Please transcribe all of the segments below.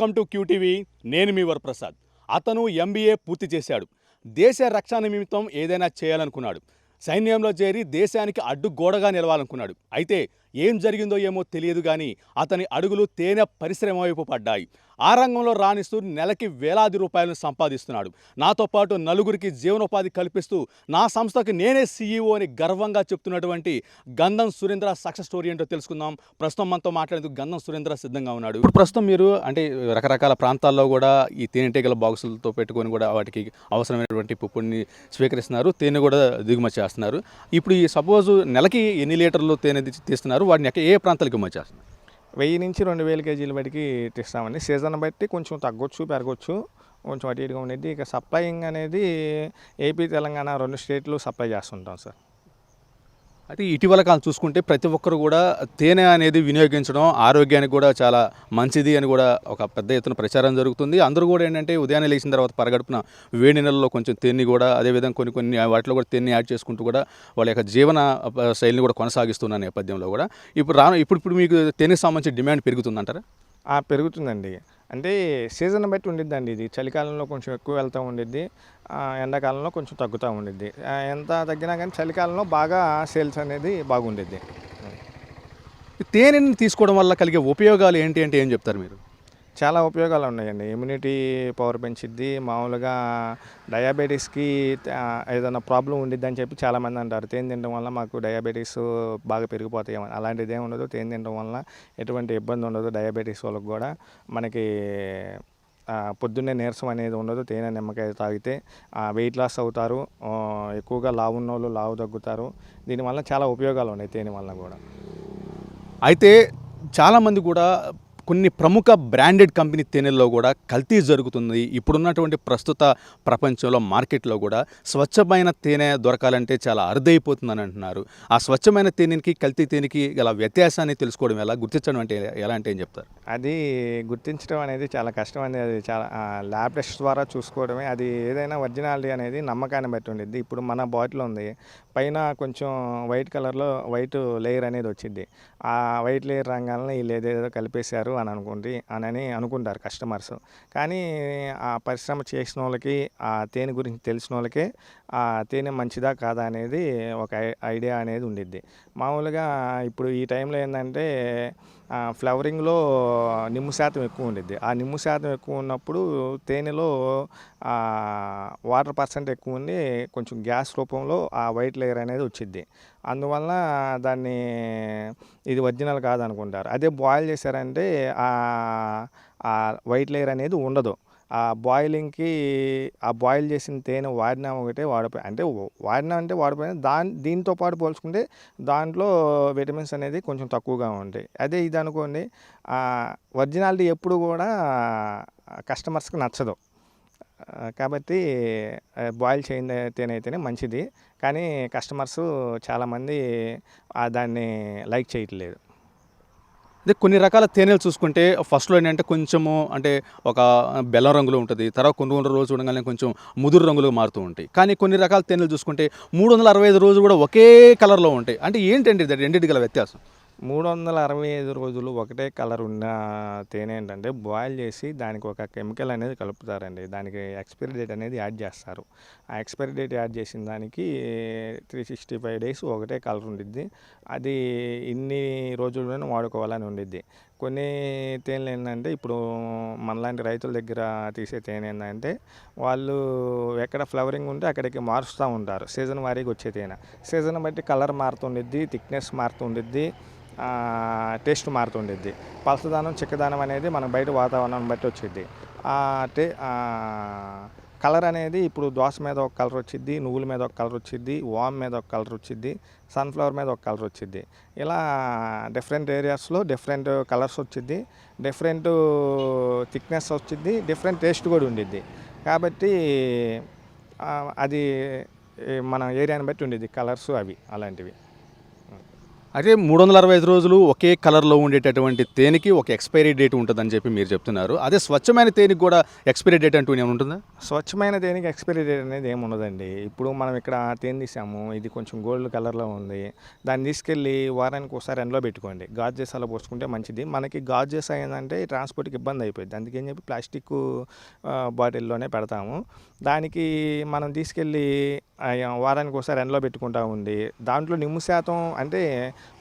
Welcome to QTV. నేను మీ వరప్రసాద్. అతను MBA పూర్తి చేశాడు. దేశ రక్షణ నిమిత్తం ఏదైనా చేయాలనుకున్నాడు. సైన్యంలో చేరి దేశానికి అడ్డుగోడగా నిలవాలనుకున్నాడు. అయితే ఏం జరిగిందో ఏమో తెలియదు కానీ అతని అడుగులు తేనె పరిశ్రమ వైపు పడ్డాయి. ఆ రంగంలో రాణిస్తూ నెలకి వేలాది రూపాయలను సంపాదిస్తున్నాడు. నాతో పాటు నలుగురికి జీవనోపాధి కల్పిస్తూ నా సంస్థకి నేనే సీఈఓ అని గర్వంగా చెప్తున్నటువంటి గంధం సురేంద్ర సక్సెస్ స్టోరీ ఏంటో తెలుసుకుందాం. ప్రస్తుతం మనతో మాట్లాడేందుకు గంధం సురేంద్ర సిద్ధంగా ఉన్నాడు. ఇప్పుడు ప్రస్తుతం మీరు అంటే రకరకాల ప్రాంతాల్లో కూడా ఈ తేనెటీగల బాక్సులతో పెట్టుకొని కూడా వాటికి అవసరమైనటువంటి పుప్పుడిని స్వీకరిస్తున్నారు. తేనె కూడా దిగుమతి చేస్తున్నారు. ఇప్పుడు ఈ సపోజ్ నెలకి ఎన్ని లీటర్లు తేనె తీస్తున్నారు? తీస్తున్నారు వాటిని ఎక్కడ ఏ ప్రాంతాలకు ఎగుమతి చేస్తున్నారు? వెయ్యి నుంచి రెండు వేల కేజీల బడికి తెస్తామండి. సీజన్ బట్టి కొంచెం తగ్గొచ్చు పెరగొచ్చు. కొంచెం అటు ఇటుగా ఉండేది. ఇక సప్లయింగ్ అనేది ఏపీ తెలంగాణ రెండు స్టేట్లు సప్లై చేస్తుంటాం సార్. అయితే ఇటీవల కాలం చూసుకుంటే ప్రతి ఒక్కరు కూడా తేనె అనేది వినియోగించడం ఆరోగ్యానికి కూడా చాలా మంచిది అని కూడా ఒక పెద్ద ఎత్తున ప్రచారం జరుగుతుంది. అందరూ కూడా ఏంటంటే ఉదయాన్నే లేచిన తర్వాత పరగడుపున వేడి నెలలో కొంచెం తేనె కూడా అదేవిధంగా కొన్ని కొన్ని వాటిలో కూడా తేనె యాడ్ చేసుకుంటూ కూడా వాళ్ళ యొక్క జీవన శైలిని కూడా కొనసాగిస్తున్న నేపథ్యంలో కూడా. ఇప్పుడు రాను ఇప్పుడు ఇప్పుడు మీకు తేనెకి సంబంధించి డిమాండ్ పెరుగుతుందంటారా? పెరుగుతుందండి. అంటే సీజన్ బట్టి ఉండిద్దండి ఇది. చలికాలంలో కొంచెం ఎక్కువ వెళ్తూ ఉండిద్ది. ఎండాకాలంలో కొంచెం తగ్గుతూ ఉండిద్ది. ఎంత తగ్గినా కానీ చలికాలంలో బాగా సేల్స్ అనేది బాగుండిద్ది. తేనెని తీసుకోవడం వల్ల కలిగే ఉపయోగాలు ఏంటి అంటే ఏం చెప్తారు మీరు? చాలా ఉపయోగాలు ఉన్నాయండి ఇమ్యూనిటీ పవర్ పెంచిద్ది. మామూలుగా డయాబెటీస్కి ఏదైనా ప్రాబ్లం ఉండిద్ది అని చెప్పి చాలామంది అంటారు. తేనె తినడం వల్ల మాకు డయాబెటీస్ బాగా పెరిగిపోతాయి అలాంటిది ఏమి ఉండదు. తేనె తినడం వల్ల ఎటువంటి ఇబ్బంది ఉండదు డయాబెటీస్ వాళ్ళకి కూడా. మనకి పొద్దున్నే నీరసం అనేది ఉండదు. తేనె నిమ్మకాయ తాగితే వెయిట్ లాస్ అవుతారు. ఎక్కువగా లావు ఉన్న వాళ్ళు లావు తగ్గుతారు. దీనివల్ల చాలా ఉపయోగాలు ఉన్నాయి తేనె వల్ల కూడా. అయితే చాలామంది కూడా కొన్ని ప్రముఖ బ్రాండెడ్ కంపెనీ తేనెల్లో కూడా కల్తీ జరుగుతుంది. ఇప్పుడున్నటువంటి ప్రస్తుత ప్రపంచంలో మార్కెట్లో కూడా స్వచ్ఛమైన తేనె దొరకాలంటే చాలా అరుదైపోతుందని అంటున్నారు. ఆ స్వచ్ఛమైన తేనెకి కల్తీ తేనెకి గల వ్యత్యాసాన్ని తెలుసుకోవడం ఎలా? గుర్తించడం అంటే ఎలా అంటే ఏం చెప్తారు? అది గుర్తించడం అనేది చాలా కష్టం అనేది అది చాలా ల్యాబ్ టెస్ట్ ద్వారా చూసుకోవడమే. అది ఏదైనా ఒరిజినాలిటీ అనేది నమ్మకాన్ని బట్టి ఉండిద్ది. ఇప్పుడు మన బాటిల్ ఉంది. పైన కొంచెం వైట్ కలర్లో వైట్ లేయర్ అనేది వచ్చింది ఆ వైట్ లేయర్ రంగాలను వీళ్ళు ఏదేదో కలిపేశారు. అని అనుకోండి అని అనుకుంటారు కస్టమర్స్. కానీ ఆ పరిశ్రమ చేసిన వాళ్ళకి ఆ తేనె గురించి తెలిసిన వాళ్ళకే ఆ తేనె మంచిదా కాదా అనేది ఒక ఐ- ఐడియా అనేది ఉండిద్ది. మామూలుగా ఇప్పుడు ఈ టైంలో ఏంటంటే ఫ్లవరింగ్లో నిమ్ము శాతం ఎక్కువ ఉండిద్ది. ఆ నిమ్ము శాతం ఎక్కువ ఉన్నప్పుడు తేనెలో వాటర్ పర్సెంట్ ఎక్కువ ఉండి కొంచెం గ్యాస్ రూపంలో ఆ వైట్ లేయర్ అనేది వచ్చింది అందువల్ల దాన్ని ఇది ఒరిజినల్ కాదనుకుంటారు. అదే బాయిల్ చేశారంటే ఆ వైట్ లేయర్ అనేది ఉండదు. ఆ బాయిలింగ్కి ఆ బాయిల్ చేసిన తేనె వాడినా ఒకటే వాడిపోయి అంటే వాడినా అంటే వాడిపోయిన దాని దీంతో పాటు పోల్చుకుంటే దాంట్లో విటమిన్స్ అనేది కొంచెం తక్కువగా ఉంటాయి. అదే ఇది అనుకోండి ఒరిజినాలిటీ ఎప్పుడు కూడా కస్టమర్స్కి నచ్చదు. కాబట్టి బాయిల్ చేయని తేనె అయితేనే మంచిది. కానీ కస్టమర్స్ చాలామంది దాన్ని లైక్ చేయట్లేదు. అదే కొన్ని రకాల తేనెలు చూసుకుంటే ఫస్ట్లో ఏంటంటే కొంచెము అంటే ఒక బెల్లం రంగులో ఉంటుంది. తర్వాత కొన్ని కొన్ని రోజులు చూడగానే కొంచెం ముదురు రంగులో మారుతూ ఉంటాయి. కానీ కొన్ని రకాల తేనెలు చూసుకుంటే మూడు వందల అరవై ఐదు రోజులు కూడా ఒకే కలర్లో ఉంటాయి. అంటే ఏంటండి రెండింటి గల వ్యత్యాసం? మూడు వందల అరవై ఐదు రోజులు ఒకటే కలర్ ఉన్న తేనె ఏంటంటే బాయిల్ చేసి దానికి ఒక కెమికల్ అనేది కలుపుతారండి. దానికి ఎక్స్పైరీ డేట్ అనేది యాడ్ చేస్తారు. ఆ ఎక్స్పైరీ డేట్ యాడ్ చేసిన దానికి త్రీ సిక్స్టీ ఫైవ్ డేస్ ఒకటే కలర్ ఉండిద్ది. అది ఇన్ని రోజుల్లోనే వాడుకోవాలని ఉండిద్ది. కొన్ని తేనెలు ఏంటంటే ఇప్పుడు మనలాంటి రైతుల దగ్గర తీసే తేనె ఏంటంటే వాళ్ళు ఎక్కడ ఫ్లవరింగ్ ఉంటే అక్కడికి మారుస్తూ ఉంటారు. సీజన్ వారీగా వచ్చే తేనె. సీజన్ బట్టి కలర్ మారుతుండిద్ది థిక్నెస్ మారుతుండిద్ది టేస్ట్ మారుతుండిద్ది. పలసదానం చిక్కదానం అనేది మన బయట వాతావరణం బట్టి వచ్చింది టే కలర్ అనేది ఇప్పుడు దోస మీద ఒక కలర్ వచ్చిద్ది నువ్వుల మీద ఒక కలర్ వచ్చిద్ది వామ్ మీద ఒక కలర్ వచ్చిద్ది సన్ఫ్లవర్ మీద ఒక కలర్ వచ్చిద్ది. ఇలా డిఫరెంట్ ఏరియాస్లో డిఫరెంట్ కలర్స్ వచ్చిద్ది డిఫరెంట్ థిక్నెస్ వచ్చిద్ది డిఫరెంట్ టేస్ట్ కూడా ఉండిద్ది. కాబట్టి అది మన ఏరియాని బట్టి ఉండిద్ది కలర్స్ అవి అలాంటివి. అయితే మూడు వందల అరవై ఐదు రోజులు ఒకే కలర్లో ఉండేటటువంటి తేనెకి ఒక ఎక్స్పైరీ డేట్ ఉంటుందని చెప్పి మీరు చెప్తున్నారు. అదే స్వచ్ఛమైన తేనెకి కూడా ఎక్స్పైరీ డేట్ అంటూ ఏమైనా ఉంటుందా? స్వచ్ఛమైన తేనెకి ఎక్స్పైరీ డేట్ అనేది ఏమి ఉండదండి. ఇప్పుడు మనం ఇక్కడ తేనె తీసాము ఇది కొంచెం గోల్డ్ కలర్లో ఉంది. దాన్ని తీసుకెళ్ళి వారానికి ఒకసారి ఎండలో పెట్టుకోండి. గాజెస్ అలా పోసుకుంటే మంచిది. మనకి గాజెస్ అయిందంటే ట్రాన్స్పోర్ట్కి ఇబ్బంది అయిపోయింది. అందుకని చెప్పి ప్లాస్టిక్ బాటిల్లోనే పెడతాము. దానికి మనం తీసుకెళ్ళి వారానికి ఒకసారి ఎండలో పెట్టుకుంటా ఉండి దాంట్లో నిమ్ము శాతం అంటే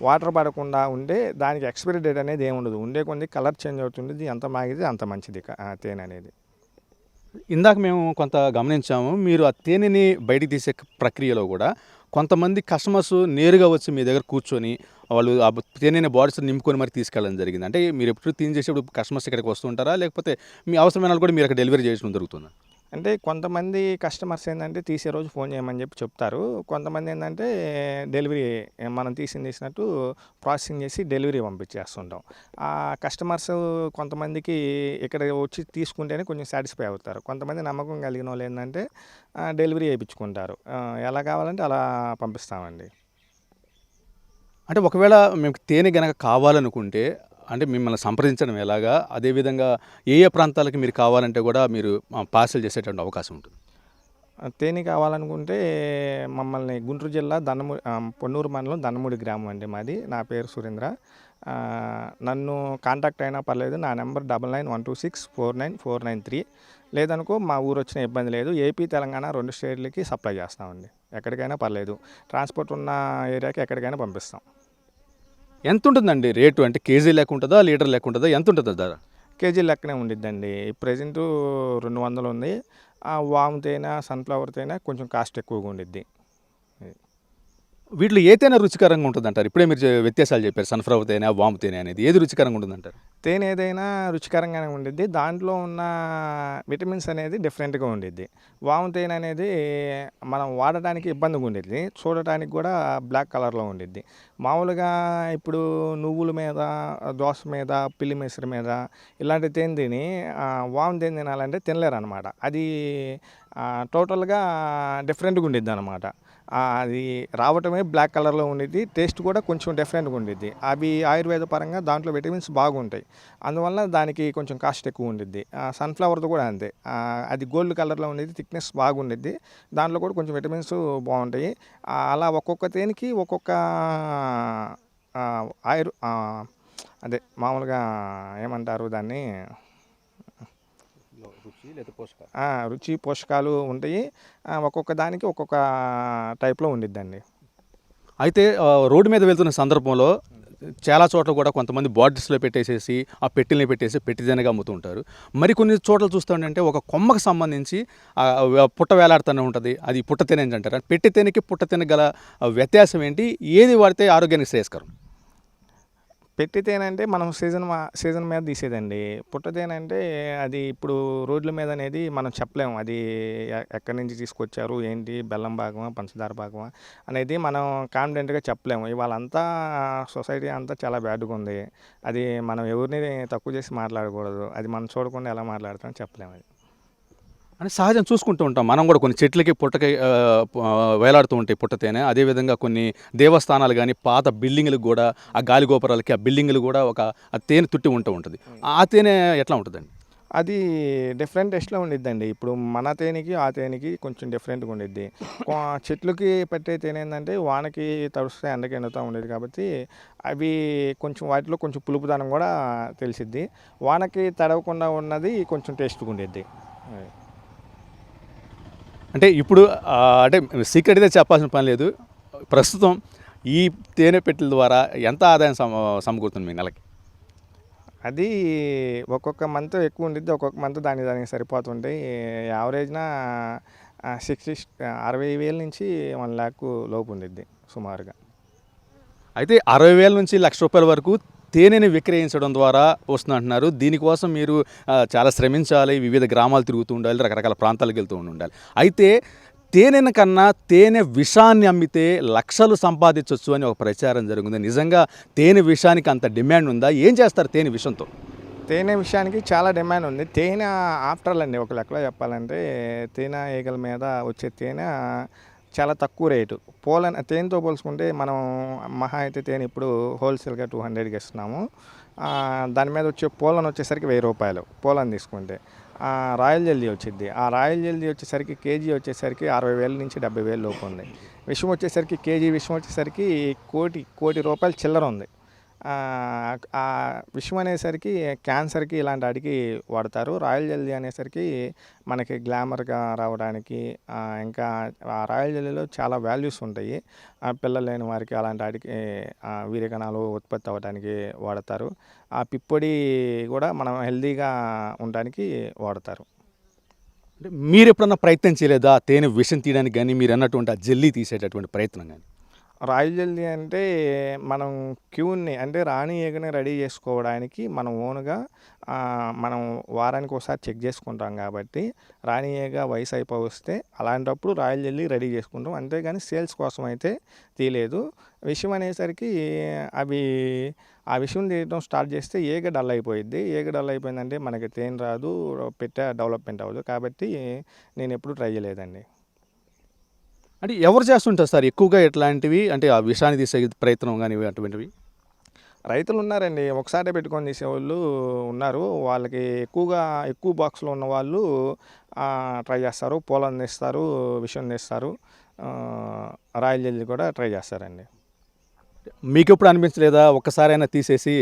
వాటర్ పడకుండా ఉండే దానికి ఎక్స్పైరీ డేట్ అనేది ఏమి ఉండదు. ఉండే కొన్ని కలర్ చేంజ్ అవుతుంది ఇది ఎంత మాగితే అంత మంచిది ఆ, తేనె అనేది. ఇందాక మేము కొంత గమనించాము మీరు ఆ తేనెని బయటికి తీసే ప్రక్రియలో కూడా కొంతమంది కస్టమర్స్ నేరుగా వచ్చి మీ దగ్గర కూర్చొని వాళ్ళు ఆ తేనెని బాడీస్ నింపుకొని మరి తీసుకెళ్ళడం జరిగింది. అంటే మీరు ఎప్పుడు తీన్ చేసేప్పుడు కస్టమర్స్ ఇక్కడికి వస్తుంటారా లేకపోతే మీ అవసరమైన కూడా మీరు అక్కడ డెలివరీ చేయడం జరుగుతుందా? అంటే కొంతమంది కస్టమర్స్ ఏంటంటే తీసే రోజు ఫోన్ చేయమని చెప్పి చెప్తారు. కొంతమంది ఏంటంటే డెలివరీ మనం తీసింది తీసినట్టు ప్రాసెసింగ్ చేసి డెలివరీ పంపించేస్తుంటాం. ఆ కస్టమర్స్ కొంతమందికి ఇక్కడ వచ్చి తీసుకుంటేనే కొంచెం సాటిస్ఫై అవుతారు. కొంతమంది నమ్మకం కలిగిన వాళ్ళు ఏంటంటే డెలివరీ చేయించుకుంటారు. ఎలా కావాలంటే అలా పంపిస్తామండి. అంటే ఒకవేళ మేము తేనె గనక కావాలనుకుంటే అంటే మిమ్మల్ని సంప్రదించడం ఎలాగా? అదేవిధంగా ఏ ఏ ప్రాంతాలకి మీరు కావాలంటే కూడా మీరు పార్సల్ చేసేటువంటి అవకాశం ఉంటుంది. తేనె కావాలనుకుంటే మమ్మల్ని గుంటూరు జిల్లా దన్నమూడి పొన్నూరు మండలం దన్నమూడి గ్రామం అండి మాది. నా పేరు సురేంద్ర. నన్ను కాంటాక్ట్ అయినా పర్లేదు. నా number double nine one two six four nine four nine three. లేదనుకో మా ఊరు వచ్చిన ఇబ్బంది లేదు. ఏపీ తెలంగాణ రెండు స్టేట్లకి సప్లై చేస్తామండి. ఎక్కడికైనా పర్లేదు. ట్రాన్స్పోర్ట్ ఉన్న ఏరియాకి ఎక్కడికైనా పంపిస్తాం. ఎంత ఉంటుందండి రేటు అంటే కేజీ లెక్క ఉంటుందా లీటర్ లెక్క ఉంటుందా ఎంత ఉంటుంది ధర? కేజీ లెక్కనే ఉండిద్దండి. ప్రజెంట్ రెండు వందలు ఉంది. ఆ వాము తేనె సన్ఫ్లవర్ తేనె కొంచెం కాస్ట్ ఎక్కువగా ఉండిద్ది. వీటిలో ఏ తేనె రుచికరంగా ఉంటుంది అంటారు ఇప్పుడే మీరు వ్యత్యాసాలు చెప్పారు. సన్ఫ్లవర్ తేనె వాము తేనె అనేది ఏది రుచికరంగా ఉంటుంది అంటారు తేనె ఏదైనా రుచికరంగానే ఉండిద్ది. దాంట్లో ఉన్న విటమిన్స్ అనేది డిఫరెంట్గా ఉండిద్ది. వాము తేనె అనేది మనం వాడటానికి ఇబ్బందిగా ఉండిద్ది. చూడటానికి కూడా బ్లాక్ కలర్లో ఉండిద్ది. మామూలుగా ఇప్పుడు నువ్వుల మీద దోస మీద పిల్లి మెసరి మీద ఇలాంటి తేనె తిని వాము తేనె తినాలంటే తినలేరు అనమాట అది టోటల్గా డిఫరెంట్గా ఉండిద్ది అనమాట అది రావటమే బ్లాక్ కలర్లో ఉండిద్ది టేస్ట్ కూడా కొంచెం డిఫరెంట్గా ఉండేది అవి ఆయుర్వేద పరంగా దాంట్లో విటమిన్స్ బాగుంటాయి. అందువల్ల దానికి కొంచెం కాస్ట్ ఎక్కువ ఉండిద్ది. సన్ఫ్లవర్ది కూడా అంతే. అది గోల్డ్ కలర్లో ఉండేది థిక్నెస్ బాగుండిద్ది. దాంట్లో కూడా కొంచెం విటమిన్స్ బాగుంటాయి. అలా ఒక్కొక్క తేనికి ఒక్కొక్క ఆయుర్ అదే మామూలుగా ఏమంటారు దాన్ని? రుచి లేదా పోషకాలు? ఆ, రుచి పోషకాలు ఉంటాయి. ఒక్కొక్క దానికి ఒక్కొక్క టైప్లో ఉండిద్దండి. అయితే రోడ్డు మీద వెళ్తున్న సందర్భంలో చాలా చోట్ల కూడా కొంతమంది బాటిల్స్లో పెట్టేసేసి ఆ పెట్టెల్ని పెట్టేసి పెట్టిదనగా అమ్ముతూ ఉంటారు మరి కొన్ని చోట్ల చూస్తుంటే ఒక కొమ్మకు సంబంధించి పుట్ట వేలాడుతూనే ఉంటుంది. అది పుట్ట తేనె అని అంటారు. పెట్టి తేనెకి పుట్ట తేనె గల ఆ, వ్యత్యాసం ఏంటి? ఏది వాడితే ఆరోగ్యానికి శ్రేయస్కరం? పెట్టి తేనంటే మనం సీజన్ సీజన్ మీద తీసేదండి. పుట్ట అది ఇప్పుడు రోడ్ల మీద అనేది మనం చెప్పలేము అది ఎక్కడి నుంచి తీసుకొచ్చారు ఏంటి బెల్లం భాగమా పంచదార భాగమా అనేది మనం కాన్ఫిడెంట్గా చెప్పలేము ఇవాళ అంతా సొసైటీ అంతా చాలా బ్యాడ్గా ఉంది. అది మనం ఎవరిని తక్కువ చేసి మాట్లాడకూడదు. అది మనం చూడకుండా ఎలా మాట్లాడతామో చెప్పలేము అది. అని సహజం చూసుకుంటూ ఉంటాం. మనం కూడా కొన్ని చెట్లకి పుట్టకి వేలాడుతూ ఉంటాయి పుట్ట తేనె అదేవిధంగా కొన్ని దేవస్థానాలు కానీ పాత బిల్డింగ్లకు కూడా ఆ గాలి గోపురాలకి ఆ బిల్డింగ్లు కూడా ఒక ఆ తేనె తుట్టి ఉంటూ ఉంటుంది. ఆ తేనె ఎట్లా ఉంటుందండి? అది డిఫరెంట్ టేస్ట్లో ఉండిద్దండి. ఇప్పుడు మన తేనెకి ఆ తేనెకి కొంచెం డిఫరెంట్గా ఉండిద్ది. చెట్లకి పెట్టే తేనె ఏంటంటే వానకి తడుస్తే ఎండకి ఎండుతూ ఉండేది కాబట్టి అవి కొంచెం వాటిలో కొంచెం పులుపుదనం కూడా తెలిసిద్ది. వానకి తడవకుండా ఉన్నది కొంచెం టేస్ట్గా ఉండిద్ది. అది. అంటే ఇప్పుడు అంటే సీక్రెట్ అయితే చెప్పాల్సిన పని లేదు. ప్రస్తుతం ఈ తేనె పెట్టెల ద్వారా ఎంత ఆదాయం సమ సమకూరుతుంది మీ నెలకి? అది ఒక్కొక్క మంత్ ఎక్కువ ఉండిద్ది ఒక్కొక్క మంత్ దానికి దానికి సరిపోతుంటాయి. యావరేజ్న సిక్స్టీ అరవై వేల నుంచి వన్ ల్యాక్ లోపు ఉండిద్ది సుమారుగా. అయితే అరవై వేల నుంచి లక్ష రూపాయల వరకు తేనెని విక్రయించడం ద్వారా వస్తుందంటున్నారు. దీనికోసం మీరు చాలా శ్రమించాలి. వివిధ గ్రామాలు తిరుగుతూ ఉండాలి. రకరకాల ప్రాంతాలకు వెళ్తూ ఉండాలి. అయితే తేనెను కన్నా తేనె విషాన్ని అమ్మితే లక్షలు సంపాదించవచ్చు అని ఒక ప్రచారం జరిగింది. నిజంగా తేనె విషానికి అంత డిమాండ్ ఉందా? ఏం చేస్తారు తేనె విషంతో? తేనె విషయానికి చాలా డిమాండ్ ఉంది. తేనె ఆఫ్టర్ అండి ఒక లెక్కలో చెప్పాలంటే తేనె ఈగల మీద వచ్చే తేనె చాలా తక్కువ రేటు. పోలన్ తేనెతో పోల్చుకుంటే మనం మహా అయితే తేనె ఇప్పుడు హోల్సేల్గా టూ హండ్రెడ్కి ఇస్తున్నాము. దాని మీద వచ్చే పోలన్ వచ్చేసరికి వెయ్యి రూపాయలు పోలన్ తీసుకుంటే. రాయల్ జల్దీ వచ్చింది ఆ రాయల్ జల్దీ వచ్చేసరికి కేజీ వచ్చేసరికి అరవై వేల నుంచి డెబ్బై వేలు లోపు ఉంది. విషయం వచ్చేసరికి కేజీ విషయం వచ్చేసరికి కోటి కోటి రూపాయలు చిల్లర ఉంది. ఆ, విషయం అనేసరికి క్యాన్సర్కి ఇలాంటి వాటికి వాడతారు. రాయల్ జల్దీ అనేసరికి మనకి గ్లామర్గా రావడానికి ఇంకా ఆ రాయల్ జల్లీలో చాలా వాల్యూస్ ఉంటాయి. ఆ పిల్లలు లేని వారికి అలాంటి వాటికి వీరకణాలు ఉత్పత్తి అవ్వడానికి వాడతారు. ఆ పిప్పొడి కూడా మనం హెల్దీగా ఉండడానికి వాడతారు. అంటే మీరు ఎప్పుడన్నా ప్రయత్నం చేయలేదా? తేనె విషం తీయడానికి కానీ మీరు అన్నటువంటి ఆ జెల్లీ తీసేటటువంటి ప్రయత్నం కానీ రాయల్ జల్దీ అంటే మనం క్యూని అంటే రాణి ఈగని రెడీ చేసుకోవడానికి మనం ఓన్గా మనం వారానికి ఒకసారి చెక్ చేసుకుంటాం కాబట్టి రాణి ఈగ వయసు అయిపోతే అలాంటప్పుడు రాయల్ జల్దీ రెడీ చేసుకుంటాం. అంతేగాని సేల్స్ కోసం అయితే తీయలేదు. విషయం అనేసరికి అవి ఆ విషయం తీయడం స్టార్ట్ చేస్తే ఏగ డల్ అయిపోయింది ఏగ డల్ అయిపోయిందంటే మనకి తేనె రాదు పెట్ట డెవలప్మెంట్ అవ్వదు. కాబట్టి నేను ఎప్పుడు ట్రై చేయలేదండి. అంటే ఎవరు చేస్తుంటారు సార్? ఎక్కువగా ఇట్లాంటివి అంటే ఆ విషాన్ని తీసే ప్రయత్నం కానీ అటువంటివి? రైతులు ఉన్నారండి. ఒకసారి పెట్టుకొని తీసేవాళ్ళు ఉన్నారు. వాళ్ళకి ఎక్కువగా ఎక్కువ బాక్స్లో ఉన్న వాళ్ళు ట్రై చేస్తారు. పోలం తీస్తారు విషయం తీస్తారు. రాయల్ జల్దీ కూడా ట్రై చేస్తారండి. మీకు ఎప్పుడు అనిపించలేదా? ఒక్కసారైనా తీసేసి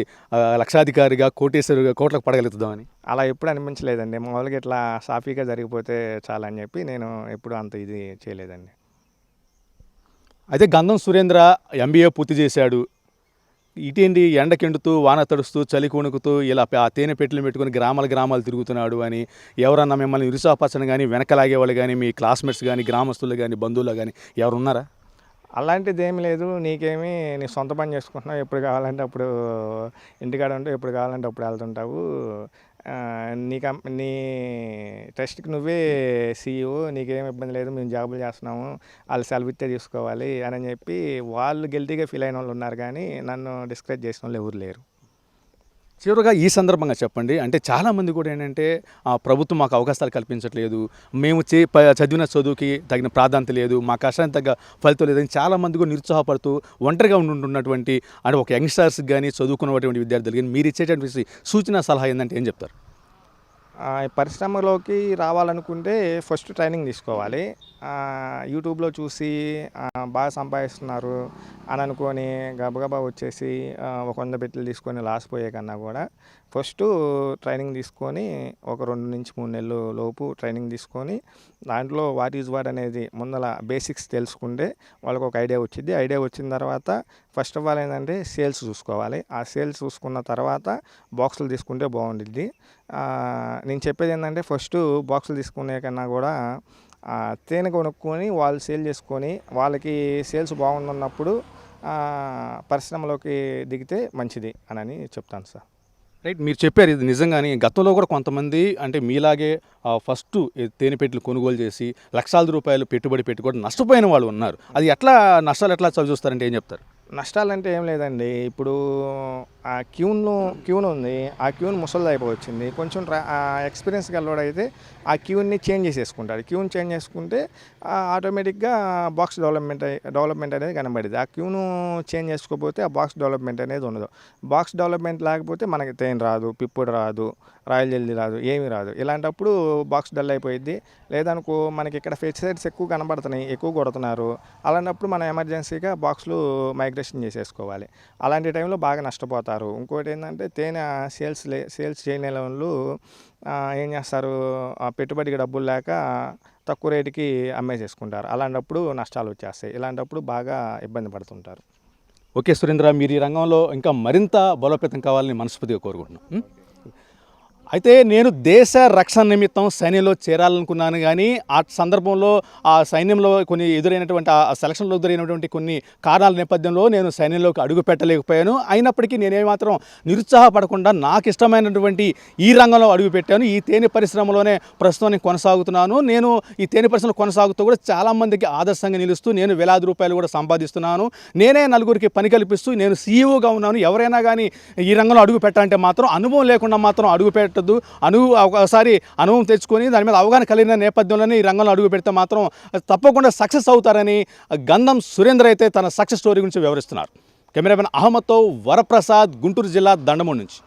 లక్షాధికారిగా కోటేశ్వరుగా కోట్లకు పడగలుగుతామని? అలా ఎప్పుడు అనిపించలేదండి. మామూలుగా ఇట్లా సాఫీగా జరిగిపోతే చాలని చెప్పి నేను ఎప్పుడు అంత ఇది చేయలేదండి. అయితే గంధం సురేంద్ర ఎంబీఏ పూర్తి చేశాడు. ఇటేంటి ఎండకెండుతూ వాన తడుస్తూ చలి కొణుకుతూ ఇలా ఆ తేనె పెట్టెలు పెట్టుకుని గ్రామాల గ్రామాలు తిరుగుతున్నాడు అని ఎవరన్నా మిమ్మల్ని నిరుసాపరచని కానీ వెనకలాగేవాళ్ళు కానీ మీ క్లాస్మేట్స్ కానీ గ్రామస్తులు కానీ బంధువులు కానీ ఎవరున్నారా? అలాంటిది ఏమి లేదు. నీకేమి నీ సొంత పని చేసుకుంటున్నావు. ఎప్పుడు కావాలంటే అప్పుడు ఇంటికాడ ఉంటావు ఎప్పుడు కావాలంటే అప్పుడు వెళ్తుంటావు. నీ కం నీ ట్రస్ట్కి నువ్వే సీఈఓ నీకేం ఇబ్బంది లేదు మేము జాబులు చేస్తున్నాము వాళ్ళు సెలవు ఇస్తే తీసుకోవాలి అని చెప్పి వాళ్ళు గెల్తీగా ఫీల్ అయిన వాళ్ళు ఉన్నారు కానీ నన్ను డిస్కరేజ్ చేసిన వాళ్ళు ఎవరు లేరు. చివరిగా ఈ సందర్భంగా చెప్పండి. అంటే చాలామంది కూడా ఏంటంటే ప్రభుత్వం మాకు అవకాశాలు కల్పించట్లేదు. మేము చే ప- చదివిన చదువుకి తగిన ప్రాధాన్యత లేదు. మా కష్టానికి తగ్గ ఫలితం లేదని చాలామంది కూడా నిరుత్సాహపడుతూ ఒంటరిగా ఉంటున్నటువంటి అంటే ఒక యంగ్స్టర్స్కి కానీ చదువుకున్నటువంటి విద్యార్థులు కానీ మీరు ఇచ్చేటటువంటి సూచన సలహా ఏంటంటే ఏం చెప్తారు? పరిశ్రమలోకి రావాలనుకుంటే ఫస్ట్ ట్రైనింగ్ తీసుకోవాలి. యూట్యూబ్లో చూసి బాగా సంపాదిస్తున్నారు. అని అనుకొని గబగబా వచ్చేసి ఒక వంద పెట్టెలు తీసుకొని లాస్ పోయే కన్నా కూడా ఫస్ట్ ట్రైనింగ్ తీసుకొని ఒక రెండు నుంచి మూడు నెలలు లోపు ట్రైనింగ్ తీసుకొని దాంట్లో వాట్ ఈజ్ వాట్ అనేది ముందల బేసిక్స్ తెలుసుకుంటే వాళ్ళకి ఒక ఐడియా వచ్చింది ఐడియా వచ్చిన తర్వాత ఫస్ట్ ఆఫ్ ఆల్ ఏంటంటే సేల్స్ చూసుకోవాలి. ఆ సేల్స్ చూసుకున్న తర్వాత బాక్సులు తీసుకుంటే బాగుండిద్ది. నేను చెప్పేది ఏంటంటే ఫస్ట్ బాక్సులు తీసుకునే కన్నా కూడా తేనె కొనుక్కొని వాళ్ళు సేల్ చేసుకొని వాళ్ళకి సేల్స్ బాగుందన్నప్పుడు పరిశ్రమలోకి దిగితే మంచిది అని చెప్తాను సార్. రైట్ మీరు చెప్పారు ఇది నిజంగానే. గతంలో కూడా కొంతమంది అంటే మీలాగే ఫస్ట్ తేనెపెట్లు తేనెపెట్టెలు కొనుగోలు చేసి లక్షల రూపాయలు పెట్టుబడి పెట్టి కూడా నష్టపోయిన వాళ్ళు ఉన్నారు. అది ఎట్లా నష్టాలు ఎట్లా చవి చూస్తారంటే ఏం చెప్తారు? నష్టాలంటే ఏం లేదండి. ఇప్పుడు ఆ క్యూను క్యూన్ ఉంది. ఆ క్యూన్ ముసలిది అయిపోవచ్చింది కొంచెం ట్రా- ఆ ఎక్స్పీరియన్స్ గలవాడైతే ఆ క్యూని చేంజ్ చేసేసుకుంటాడు. క్యూన్ చేంజ్ చేసుకుంటే ఆటోమేటిక్గా బాక్స్ డెవలప్మెంట్ డెవలప్మెంట్ అనేది కనబడింది. ఆ క్యూను చేంజ్ చేసుకోకపోతే ఆ బాక్స్ డెవలప్మెంట్ అనేది ఉండదు. బాక్స్ డెవలప్మెంట్ లేకపోతే మనకి తేన్ రాదు పిప్పుడు రాదు రాయల్ జల్దీ రాదు ఏమీ రాదు. ఇలాంటప్పుడు బాక్స్ డల్ అయిపోయింది లేదనుకో మనకి ఇక్కడ ఫెసిలిటీస్ ఎక్కువ కనబడుతున్నాయి ఎక్కువ కొడుతున్నారు. అలాంటప్పుడు మనం ఎమర్జెన్సీగా బాక్స్లు మైగ్రేషన్ చేసేసుకోవాలి. అలాంటి టైంలో బాగా నష్టపోతారు. ఇంకోటి ఏంటంటే తేనె సేల్స్ లే సేల్స్ చేయని వాళ్ళు ఏం చేస్తారు? ఆ పెట్టుబడికి డబ్బులు లేక తక్కువ రేటుకి అమ్మేసేసుకుంటారు. అలాంటప్పుడు నష్టాలు వచ్చేస్తాయి. ఇలాంటప్పుడు బాగా ఇబ్బంది పడుతుంటారు. ఓకే సురేంద్ర మీరు ఈ రంగంలో ఇంకా మరింత బలోపేతం కావాలని మనస్ఫూర్తిగా కోరుకుంటున్నాం. అయితే నేను దేశ రక్షణ నిమిత్తం సైన్యంలో చేరాలనుకున్నాను కానీ ఆ సందర్భంలో ఆ సైన్యంలో కొన్ని ఎదురైనటువంటి ఆ సెలక్షన్లో ఎదురైనటువంటి కొన్ని కారణాల నేపథ్యంలో నేను సైన్యంలోకి అడుగు పెట్టలేకపోయాను. అయినప్పటికీ నేనేమాత్రం నిరుత్సాహపడకుండా నాకు ఇష్టమైనటువంటి ఈ రంగంలో అడుగు పెట్టాను. ఈ తేనె పరిశ్రమలోనే ప్రస్తుతం నేను కొనసాగుతున్నాను. నేను ఈ తేనె పరిశ్రమ కొనసాగుతూ కూడా చాలామందికి ఆదర్శంగా నిలుస్తూ నేను వేలాది రూపాయలు కూడా సంపాదిస్తున్నాను. నేనే నలుగురికి పని కల్పిస్తూ నేను సీఈఓగా ఉన్నాను. ఎవరైనా కానీ ఈ రంగంలో అడుగు పెట్టాలంటే మాత్రం అనుభవం లేకుండా మాత్రం అడుగు పెట్ట పట్టద్దు అనుభవం ఒకసారి అనుభవం తెచ్చుకొని దాని మీద అవగాహన కలిగిన నేపథ్యంలోనే ఈ రంగంలో అడుగు పెడితే మాత్రం తప్పకుండా సక్సెస్ అవుతారని గంధం సురేంద్ర అయితే తన సక్సెస్ స్టోరీ గురించి వివరిస్తున్నారు. కెమెరామెన్ అహ్మద్తో వరప్రసాద్ గుంటూరు జిల్లా దండమూడి నుంచి.